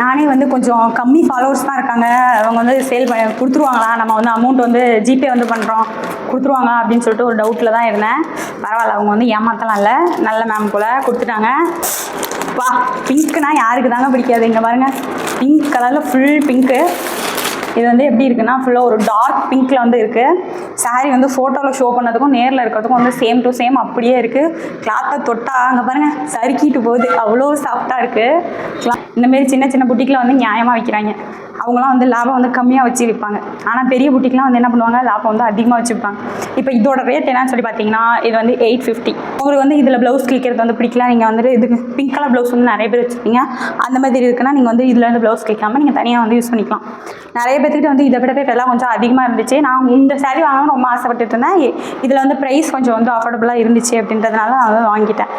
நானே வந்து கொஞ்சம் கம்மி ஃபாலோவர்ஸ் தான் இருக்காங்க. அவங்க வந்து சேல் பண்ண கொடுத்துருவாங்களா? நம்ம வந்து அமௌண்ட் வந்து ஜிபே வந்து பண்ணுறோம் கொடுத்துருவாங்க அப்படின்னு சொல்லிட்டு ஒரு டவுட்டில் தான் இருந்தேன். பரவாயில்ல அவங்க வந்து ஏமாத்தலாம் இல்லை. நல்ல மேம் போல் கொடுத்துட்டாங்க. வா பிங்க்னா யாருக்கு தாங்க பிடிக்காது? இங்கே பாருங்கள் பிங்க் கலரில் ஃபுல் பிங்க்கு இது வந்து எப்படி இருக்குன்னா ஃபுல்லாக ஒரு டார்க் பிங்க்கில் வந்து இருக்குது சாரீ வந்து ஃபோட்டோவில் ஷோ பண்ணதுக்கும் நேரில் இருக்கிறதுக்கும் வந்து சேம் டு சேம் அப்படியே இருக்குது கிளாத்தை தொட்டா அங்கே பாருங்கள் சறுக்கிட்டு போகுது. அவ்வளோ சாஃப்டாக இருக்குது இந்தமாரி சின்ன சின்ன புட்டிக்கில் வந்து நியாயமாக விற்கிறாங்க அவங்களாம் வந்து லாபம் வந்து கம்மியாக வச்சு விற்பாங்க ஆனால் பெரிய புட்டிக்கெலாம் வந்து என்ன பண்ணுவாங்க லாபம் வந்து அதிகமாக வச்சுருப்பாங்க இப்போ இதோட ரேட் என்னன்னு சொல்லி பார்த்தீங்கன்னா இது வந்து எயிட் ஃபிஃப்டி உங்களுக்கு வந்து இதில் ப்ளவுஸ் கிளிக்கிறது வந்து பிடிக்கல நீங்கள் வந்துட்டு இது பிங்க் கலர் ப்ளவுஸ் வந்து நிறைய பேர் வச்சுருப்பீங்க அந்த மாதிரி இருக்குன்னா நீங்கள் வந்து இதில் வந்து ப்ளவுஸ் கிளிக்காமல் நீங்கள் தனியாக வந்து யூஸ் பண்ணிக்கலாம். நிறைய பேர்த்துக்கிட்ட வந்து இதை விட விலைலாம் கொஞ்சம் அதிகமாக இருந்துச்சு. நான் இந்த saree வாங்கணும்னு ரொம்ப ஆசைப்பட்டுட்டு இருந்தேன் இதில் வந்து ப்ரைஸ் கொஞ்சம் வந்து அஃபோர்டபுளாக இருந்துச்சு அப்படின்றதுனால நான் வந்து வாங்கிட்டேன்.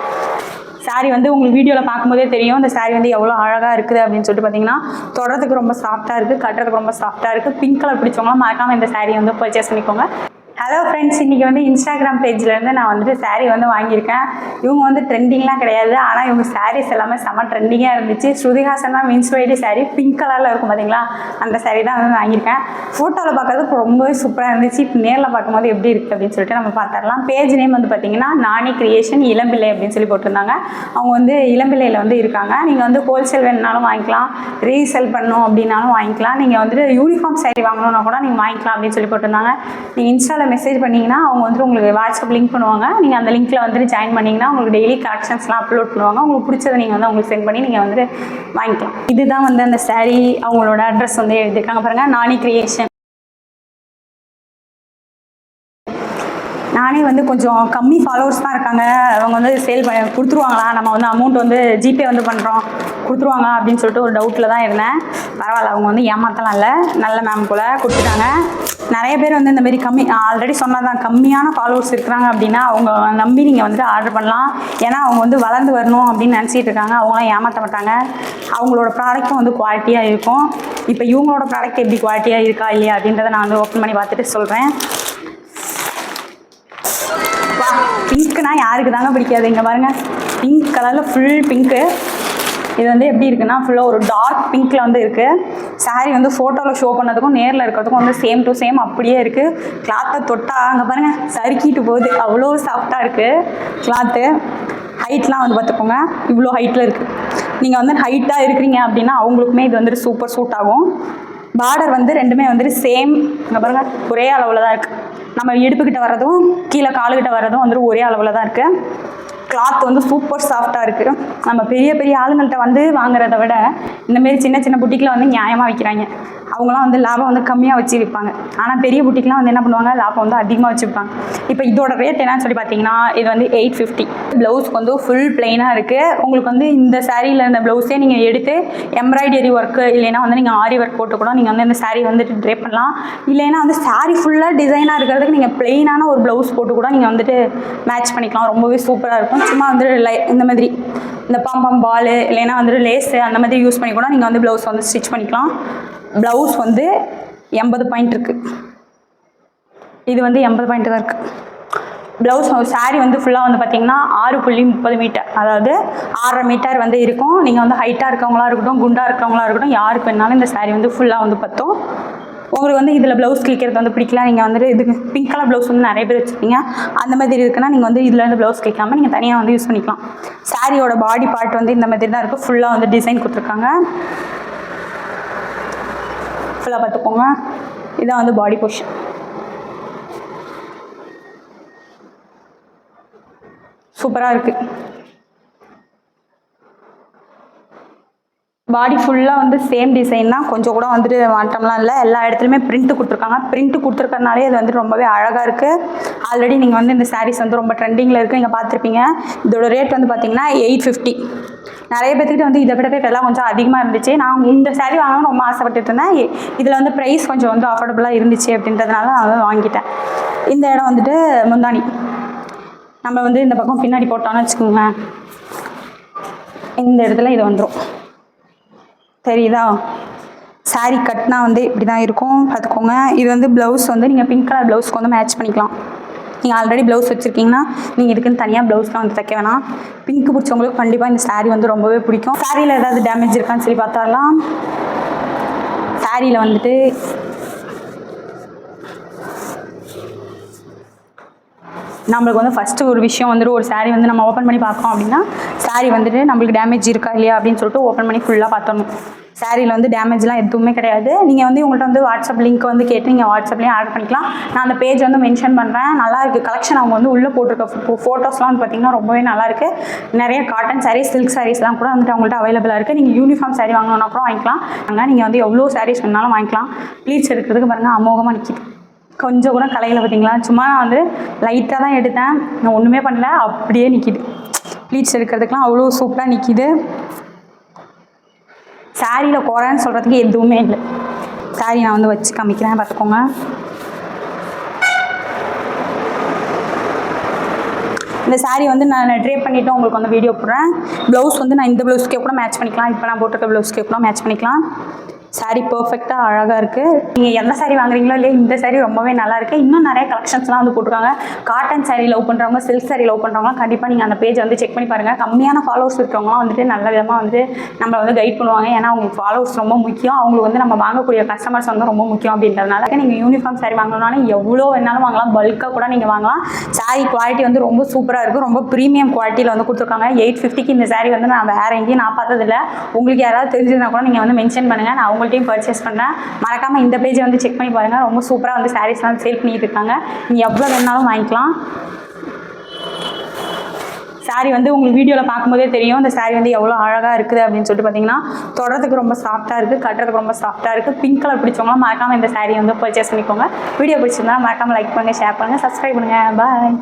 சாரீ வந்து உங்களுக்கு வீடியோவில் பார்க்கும்போதே தெரியும் இந்த சாரீ வந்து எவ்வளோ அழகாக இருக்குது அப்படின்னு சொல்லிட்டு பார்த்தீங்கன்னா தொடறதுக்கு ரொம்ப சாஃப்ட்டாக இருக்குது கட்டுறதுக்கு ரொம்ப சாஃப்ட்டாக இருக்குது பிங்க் கலர் பிடிச்சவங்களாம் மறக்காமல் இந்த சாரீ வந்து பர்ச்சேஸ் பண்ணிக்கோங்க. ஹலோ ஃப்ரெண்ட்ஸ் இன்றைக்கி வந்து இன்ஸ்டாகிராம் பேஜ்லேருந்து நான் வந்துட்டு சாரீ வந்து வாங்கியிருக்கேன். இவங்க வந்து ட்ரெண்டிங்லாம் கிடையாது. ஆனால் இவங்க சாரீஸ் எல்லாமே செம்ம ட்ரெண்டிங்காக இருந்துச்சு. ஸ்ருதிஹாசன் தான் இன்ஸ்பைரி saree பிங்க் கலரில் இருக்கும் பார்த்தீங்களா அந்த சாரீ தான் வந்து வாங்கியிருக்கேன். ஃபோட்டோவில் பார்க்குறதுக்கு ரொம்பவே சூப்பராக இருந்துச்சு. இப்போ நேரில் பார்க்கும்போது எப்படி இருக்குது அப்படின்னு சொல்லிட்டு நம்ம பார்த்துடலாம் பேஜ் நேம் வந்து பார்த்தீங்கன்னா நானி கிரியேஷன் இளம்பிள்ளை அப்படின்னு சொல்லி போட்டிருந்தாங்க. அவங்க வந்து இளம்பிள்ளையில் வந்து இருக்காங்க. நீங்கள் வந்து ஹோல்சேல் வேணுனாலும் வாங்கிக்கலாம். ரீசேல் பண்ணணும் அப்படின்னாலும் வாங்கிக்கலாம். நீங்கள் வந்துட்டு யூனிஃபார்ம் சாரீ வாங்கணும்னா கூட நீங்கள் வாங்கிக்கலாம் அப்படின்னு சொல்லி போட்டிருந்தாங்க. நீங்கள் இன்ஸ்டாவில் மெசேஜ் பண்ணிங்கன்னா அவங்க வந்து உங்களுக்கு வாட்ஸ்அப் லிங்க் பண்ணுவாங்க. நீங்கள் அந்த லிங்க்கில் வந்துட்டு ஜாயின் பண்ணிங்கன்னா உங்களுக்கு டெய்லி கலெக்ஷன்ஸ்லாம் அப்லோட் பண்ணுவாங்க. உங்களுக்கு பிடிச்சதை நீங்கள் வந்து அவங்களுக்கு சென்ட் பண்ணி நீங்கள் வந்துட்டு வாங்கிக்கலாம். இதுதான் வந்து அந்த saree அவங்களோட அட்ரஸ் வந்து எழுதியிருக்காங்க பாருங்கள் நானி கிரியேஷன் நானே வந்து கொஞ்சம் கம்மி ஃபாலோவர்ஸ் தான் இருக்காங்க. அவங்க வந்து சேல் பண்ண கொடுத்துருவாங்களா? நம்ம வந்து அமௌண்ட் வந்து ஜிபே வந்து பண்ணுறோம் கொடுத்துருவாங்க அப்படின்னு சொல்லிட்டு ஒரு டவுட்டில் தான் இருந்தேன். பரவாயில்ல அவங்க வந்து ஏமாத்தலாம் இல்லை. நல்ல மேம் போல் கொடுத்துட்டாங்க. நிறைய பேர் வந்து இந்தமாரி கம்மி ஆல்ரெடி சொன்னதான் கம்மியான ஃபாலோவர்ஸ் இருக்கிறாங்க அப்படின்னா அவங்க நம்பி நீங்கள் வந்துட்டு ஆர்டர் பண்ணலாம். ஏன்னா அவங்க வந்து வளர்ந்து வரணும் அப்படின்னு நினச்சிட்டு இருக்காங்க. அவங்களாம் ஏமாற்ற மாட்டாங்க. அவங்களோட ப்ராடக்ட்டும் வந்து குவாலிட்டியாக இருக்கும். இப்போ இவங்களோட ப்ராடக்ட் எப்படி குவாலிட்டியாக இருக்கா இல்லையா அப்படின்றத நான் வந்து ஓப்பன் பண்ணி பார்த்துட்டு சொல்கிறேன் வா பிங்க்னா யாருக்கு தாங்க பிடிக்காது. இங்கே பாருங்கள் பிங்க் கலரில் ஃபுல் பிங்க்கு இது வந்து எப்படி இருக்குன்னா ஃபுல்லாக ஒரு டார்க் பிங்க்கில் வந்து இருக்குது சாரீ வந்து ஃபோட்டோவில் ஷோ பண்ணதுக்கும் நேரில் இருக்கிறதுக்கும் வந்து சேம் டு சேம் அப்படியே இருக்குது கிளாத்தை தொட்டா அங்கே பாருங்கள் சறுக்கிட்டு போகுது. அவ்வளோ சாஃப்டாக இருக்குது கிளாத்து ஹைட்லாம் வந்து பார்த்துக்கோங்க இவ்வளோ ஹைட்டில் இருக்குது நீங்கள் வந்து ஹைட்டாக இருக்கிறீங்க அப்படின்னா அவங்களுக்குமே இது வந்துட்டு சூப்பர் சூட் ஆகும். பார்டர் வந்து ரெண்டுமே வந்துட்டு சேம் இங்கே பாருங்க ஒரே அளவில் தான் இருக்குது நம்ம இடுப்புக்கிட்ட வர்றதும் கீழே காலுக்கிட்ட வர்றதும் வந்துட்டு ஒரே அளவில் தான் இருக்குது கிளாத் வந்து சூப்பர் சாஃப்டாக இருக்குது நம்ம பெரிய பெரிய ஆளுங்கள்கிட்ட வந்து வாங்குறத விட இந்தமாரி சின்ன சின்ன புட்டிக்கில் வந்து நியாயமாக விற்கிறாங்க அவங்களாம் வந்து லாபம் வந்து கம்மியாக வச்சு விற்பாங்க ஆனால் பெரிய புட்டிக்கெலாம் வந்து என்ன பண்ணுவாங்க? லாபம் வந்து அதிகமாக வச்சுருப்பாங்க இப்போ இதோட ரேட் என்னன்னு சொல்லி பார்த்தீங்கன்னா இது வந்து எயிட் ஃபிஃப்டி ப்ளவுஸ்க்கு வந்து ஃபுல் பிளெயினாக இருக்குது உங்களுக்கு வந்து இந்த சாரியில் இந்த ப்ளவுஸே நீங்கள் எடுத்து எம்ப்ராய்டரி ஒர்க்கு இல்லைன்னா வந்து நீங்கள் ஆரி ஒர்க் போட்டு கூட நீங்கள் வந்து இந்த saree வந்துட்டு ட்ரே பண்ணலாம். இல்லைன்னா வந்து saree ஃபுல்லாக டிசைனாக இருக்கிறதுக்கு நீங்கள் பிளெயினான ஒரு ப்ளவுஸ் போட்டு கூட நீங்கள் வந்துட்டு மேட்ச் பண்ணிக்கலாம். ரொம்பவே சூப்பராக இருக்கும். சும்மா வந்து லை இந்த மாதிரி இந்த பம்பம் பால் இல்லைன்னா வந்துட்டு லேஸு அந்த மாதிரி யூஸ் பண்ணி கூட நீங்கள் வந்து ப்ளவுஸ் வந்து ஸ்டிச் பண்ணிக்கலாம். ப்ளவுஸ் வந்து எண்பது பாயிண்ட் இருக்குது இது வந்து எண்பது பாயிண்ட் தான் இருக்குது ப்ளவுஸ் saree வந்து ஃபுல்லாக வந்து பார்த்தீங்கன்னா ஆறு புள்ளி முப்பது மீட்டர் அதாவது ஆறரை மீட்டர் வந்து இருக்கும். நீங்கள் வந்து ஹைட்டாக இருக்கவங்களா இருக்கட்டும் குண்டாக இருக்கவங்களா இருக்கட்டும் யாருக்கு வேணாலும் இந்த saree வந்து ஃபுல்லாக வந்து பார்த்தோம் உங்களுக்கு வந்து இதில் ப்ளவுஸ் கிளிக்கிறது வந்து பிடிக்கல. நீங்கள் வந்துட்டு இதுக்கு பிங்க் கலர் ப்ளவுஸ் வந்து நிறைய பேர் வச்சுருப்பீங்க. அந்த மாதிரி இருக்குன்னா நீங்கள் வந்து இதில் இருந்து ப்ளவுஸ் கிளிக்காமல் நீங்கள் தனியாக வந்து யூஸ் பண்ணிக்கலாம். சாரியோட பாடி பார்ட் வந்து இந்த மாதிரி தான் இருக்குது ஃபுல்லாக வந்து டிசைன் கொடுத்துருக்காங்க. ஃபுல்லாக பார்த்துக்கோங்க. இதான் வந்து பாடி பொஷன் சூப்பராக இருக்குது பாடி ஃபுல்லாக வந்து சேம் டிசைன் தான். கொஞ்சம் கூட வந்துட்டு மாற்றம்லாம் இல்லை. எல்லா இடத்துலையுமே பிரிண்ட்டு கொடுத்துருக்காங்க. பிரிண்ட்டு கொடுத்துருக்கறனாலே இது வந்து ரொம்பவே அழகாக இருக்குது ஆல்ரெடி நீங்கள் வந்து இந்த சாரீஸ் வந்து ரொம்ப ட்ரெண்டிங்கில் இருக்குது நீங்கள் பார்த்துருப்பீங்க. இதோட ரேட் வந்து பார்த்தீங்கன்னா எயிட் ஃபிஃப்டி நிறைய பேர்த்துக்கிட்ட வந்து இதை விட விலை கொஞ்சம் அதிகமாக இருந்துச்சு. நான் இந்த சாரீ வாங்கணும்னு ரொம்ப ஆசைப்பட்டுட்டு இருந்தேன் இதில் வந்து ப்ரைஸ் கொஞ்சம் வந்து அஃபோர்டபுளாக இருந்துச்சு அப்படின்றதுனால நான் வந்து வாங்கிட்டேன். இந்த இடம் வந்துட்டு முந்தானி. நம்ம வந்து இந்த பக்கம் பின்னாடி போட்டோம்னு வச்சுக்கோங்களேன். இந்த இடத்துல இது வந்துடும் தெரியுதா? saree கட்னா வந்து இப்படி தான் இருக்கும். பார்த்துக்கோங்க. இது வந்து ப்ளவுஸ் வந்து நீங்கள் பிங்க் கலர் ப்ளவுஸ்க்கு வந்து மேட்ச் பண்ணிக்கலாம். நீங்கள் ஆல்ரெடி ப்ளவுஸ் வச்சுருக்கீங்கன்னா நீங்கள் இதுக்குன்னு தனியாக ப்ளவுஸ்லாம் வந்து தைக்க வேணாம். பிங்க் பிடிச்சவங்களுக்கு கண்டிப்பாக இந்த saree வந்து ரொம்பவே பிடிக்கும். சாரியில் ஏதாவது டேமேஜ் இருக்கான்னு சொல்லி பார்த்தாலாம் சாரியில் வந்துட்டு நம்மளுக்கு வந்து ஃபஸ்ட்டு ஒரு விஷயம் வந்துட்டு ஒரு சாரீ வந்து நம்ம ஓப்பன் பண்ணி பார்க்கோம் அப்படின்னா சாரீ வந்துட்டு நம்மளுக்கு டேமேஜ் இருக்கா இல்லையா அப்படின்னு சொல்லிட்டு ஓப்பன் பண்ணி ஃபுல்லாக பார்த்தணும் சாரியில் வந்து டேமேஜ்லாம் எதுவுமே கிடையாது. நீங்கள் வந்து உங்கள்கிட்ட வந்து வாட்ஸ்அப் லிங்க் வந்து கேட்டு நீங்கள் வாட்ஸ்அப்லேயும் ஆட் பண்ணிக்கலாம். நான் அந்த பேஜ் வந்து மென்ஷன் பண்ணுறேன் நல்லா இருக்குது கலெக்ஷன் அவங்க வந்து உள்ளே போட்டிருக்க ஃபோட்டோஸ்லாம் வந்து பார்த்திங்கன்னா ரொம்பவே நல்லாயிருக்கு நிறைய காட்டன் சாரீஸ் சில்க் சாரீஸ்லாம் கூட வந்துட்டு அவங்கள்ட்ட அவைலபிளாக இருக்குது நீங்கள் யூனிஃபார்ம் saree வாங்கணுன்னா கூட வாங்கிக்கலாம். அங்கே நீங்கள் வந்து எவ்வளோ சாரீஸ் வேணாலும் வாங்கிக்கலாம். ப்ளீச் எடுக்கிறதுக்கு பாருங்கள் அமோகமாக நிற்கிது கொஞ்சம் கூட கலையில் பார்த்தீங்களா சும்மா நான் வந்து லைட்டாக தான் எடுத்தேன். நான் ஒன்றுமே பண்ணல. அப்படியே நிற்கிது ப்ளீச் எடுக்கிறதுக்கெலாம் அவ்வளோ சூப்பராக நிற்கிது சாரியில் குறைன்னு சொல்கிறதுக்கு எதுவுமே இல்லை. சாரி நான் வந்து வச்சு காமிக்கிறேன் பார்த்துக்கோங்க. இந்த saree வந்து நான் ட்ரே பண்ணிவிட்டு உங்களுக்கு வந்து வீடியோ போடுறேன். ப்ளவுஸ் வந்து நான் இந்த ப்ளவுஸ்க்கே கூட மேட்ச் பண்ணிக்கலாம். இப்போ நான் போட்டிருக்க ப்ளவுஸ்க்கே கூட மேட்ச் பண்ணிக்கலாம். Saree பர்ஃபெக்டாக அழகாக இருக்குது நீங்கள் எந்த saree வாங்குறீங்களோ இல்லையா இந்த saree ரொம்பவே நல்லா இருக்குது இன்னும் நிறைய கலெக்ஷன்ஸ்லாம் வந்து போட்டிருக்காங்க. காட்டன் saree லவ் பண்ணுறவங்க சில்க் saree லவ் பண்ணுறவங்க கண்டிப்பாக நீங்கள் அந்த பேஜ் வந்து செக் பண்ணி பாருங்கள் கம்மியான ஃபாலோவர்ஸ் இருக்கிறவங்களாம் வந்துட்டு நல்ல விதமாக வந்து நம்மளை வந்து கைட் பண்ணுவாங்க. ஏன்னா அவங்களுக்கு ஃபாலோவர்ஸ் ரொம்ப முக்கியம். அவங்களுக்கு வந்து நம்ம வாங்கக்கூடிய கஸ்டமர்ஸ் வந்து ரொம்ப முக்கியம் அப்படின்றதுனால. நீங்கள் யூனிஃபார்ம் saree வாங்கணும்னாலும் எவ்வளோ வேணாலும் வாங்கலாம். பல்காக கூட நீங்கள் வாங்கலாம். saree குவாலிட்டி வந்து ரொம்ப சூப்பராக இருக்குது ரொம்ப ப்ரீமியம் குவாலிட்டியில் வந்து கொடுத்துருக்காங்க. எயிட் ஃபிஃப்டிக்கு இந்த saree வந்து நான் வேறு எங்கேயும் நான் பார்த்ததில்ல. உங்களுக்கு யாராவது தெரிஞ்சிருந்தா கூட நீங்கள் வந்து மென்ஷன் பண்ணுங்கள் நான் அவங்கள்ட்டையும் பர்ச்சேஸ் பண்ணேன் மறக்காமல் இந்த பேஜை வந்து செக் பண்ணி பாருங்கள் ரொம்ப சூப்பராக வந்து சாரீஸ்லாம் சேல் பண்ணிட்டு இருக்காங்க. நீங்கள் எவ்வளோ வேணாலும் வாங்கிக்கலாம். saree வந்து உங்களுக்கு வீடியோவில் பார்க்கும்போதே தெரியும். இந்த saree வந்து எவ்வளோ அழகாக இருக்குது அப்படின்னு சொல்லிட்டு பார்த்தீங்கன்னா தொடறதுக்கு ரொம்ப சாஃப்ட்டாக இருக்குது கட்டுறதுக்கு ரொம்ப சாஃப்ட்டாக இருக்குது பிங்க் கலர் பிடிச்சவங்களாம் மறக்காமல் இந்த saree வந்து பர்ச்சேஸ் பண்ணிக்கோங்க. வீடியோ பிடிச்சிருந்தா மறக்காமல் லைக் பண்ணுங்கள் ஷேர் பண்ணுங்கள் சப்ஸ்கிரைப் பண்ணுங்கள் பாய்